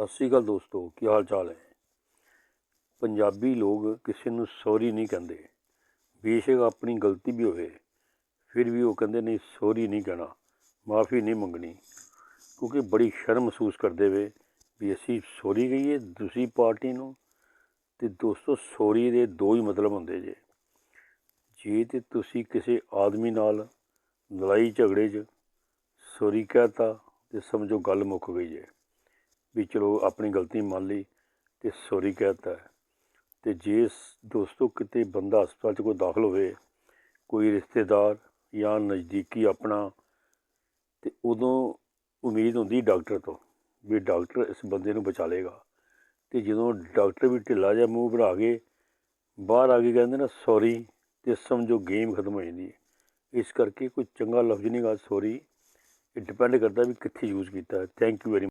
ਸਤਿ ਸ਼੍ਰੀ ਅਕਾਲ ਦੋਸਤੋ, ਕੀ ਹਾਲ ਚਾਲ ਹੈ? ਪੰਜਾਬੀ ਲੋਕ ਕਿਸੇ ਨੂੰ ਸੌਰੀ ਨਹੀਂ ਕਹਿੰਦੇ। ਬੇਸ਼ੱਕ ਆਪਣੀ ਗਲਤੀ ਵੀ ਹੋਵੇ, ਫਿਰ ਵੀ ਉਹ ਕਹਿੰਦੇ ਨਹੀਂ, ਸੌਰੀ ਨਹੀਂ ਕਹਿਣਾ, ਮਾਫੀ ਨਹੀਂ ਮੰਗਣੀ। ਕਿਉਂਕਿ ਬੜੀ ਸ਼ਰਮ ਮਹਿਸੂਸ ਕਰਦੇ ਵੇ ਵੀ ਅਸੀਂ ਸੌਰੀ ਕਹੀਏ ਦੂਸਰੀ ਪਾਰਟੀ ਨੂੰ। ਤੇ ਦੋਸਤੋ, ਸੌਰੀ ਦੇ ਦੋ ਹੀ ਮਤਲਬ ਹੁੰਦੇ ਜੇ। ਜੇ ਤੇ ਤੁਸੀਂ ਕਿਸੇ ਆਦਮੀ ਨਾਲ ਲੜਾਈ ਝਗੜੇ 'ਚ ਸੌਰੀ ਕਹਤਾ ਤੇ ਸਮਝੋ ਗੱਲ ਮੁੱਕ ਗਈ ਜੇ। ਵੀ ਚਲੋ ਆਪਣੀ ਗਲਤੀ ਮੰਨ ਲਈ ਤੇ ਸੌਰੀ ਕਹਿਤਾ ਹੈ। ਤੇ ਜੇ ਦੋਸਤੋ ਕਿਤੇ ਬੰਦਾ ਹਸਪਤਾਲ 'ਚ ਕੋਈ ਦਾਖਲ ਹੋਵੇ, ਕੋਈ ਰਿਸ਼ਤੇਦਾਰ ਜਾਂ ਨਜ਼ਦੀਕੀ ਆਪਣਾ, ਤੇ ਉਦੋਂ ਉਮੀਦ ਹੁੰਦੀ ਡਾਕਟਰ ਤੋਂ ਵੀ ਡਾਕਟਰ ਇਸ ਬੰਦੇ ਨੂੰ ਬਚਾ ਲੇਗਾ ਤੇ ਜਦੋਂ ਡਾਕਟਰ ਵੀ ਢਿੱਲਾ ਜਿਹਾ ਮੂੰਹ ਬਣਾ ਕੇ ਬਾਹਰ ਆ ਕੇ ਕਹਿੰਦੇ ਨਾ ਸੌਰੀ ਤੇ ਸਮਝੋ ਗੇਮ ਖਤਮ ਹੋ ਜਾਂਦੀ ਹੈ। ਇਸ ਕਰਕੇ ਕੋਈ ਚੰਗਾ ਲਫ਼ਜ਼ ਨਹੀਂ ਗਾ ਸੌਰੀ ਇਹ ਡਿਪੈਂਡ ਕਰਦਾ ਵੀ ਕਿੱਥੇ ਯੂਜ਼ ਕੀਤਾ। ਹੈ ਥੈਂਕ ਯੂ ਵੈਰੀ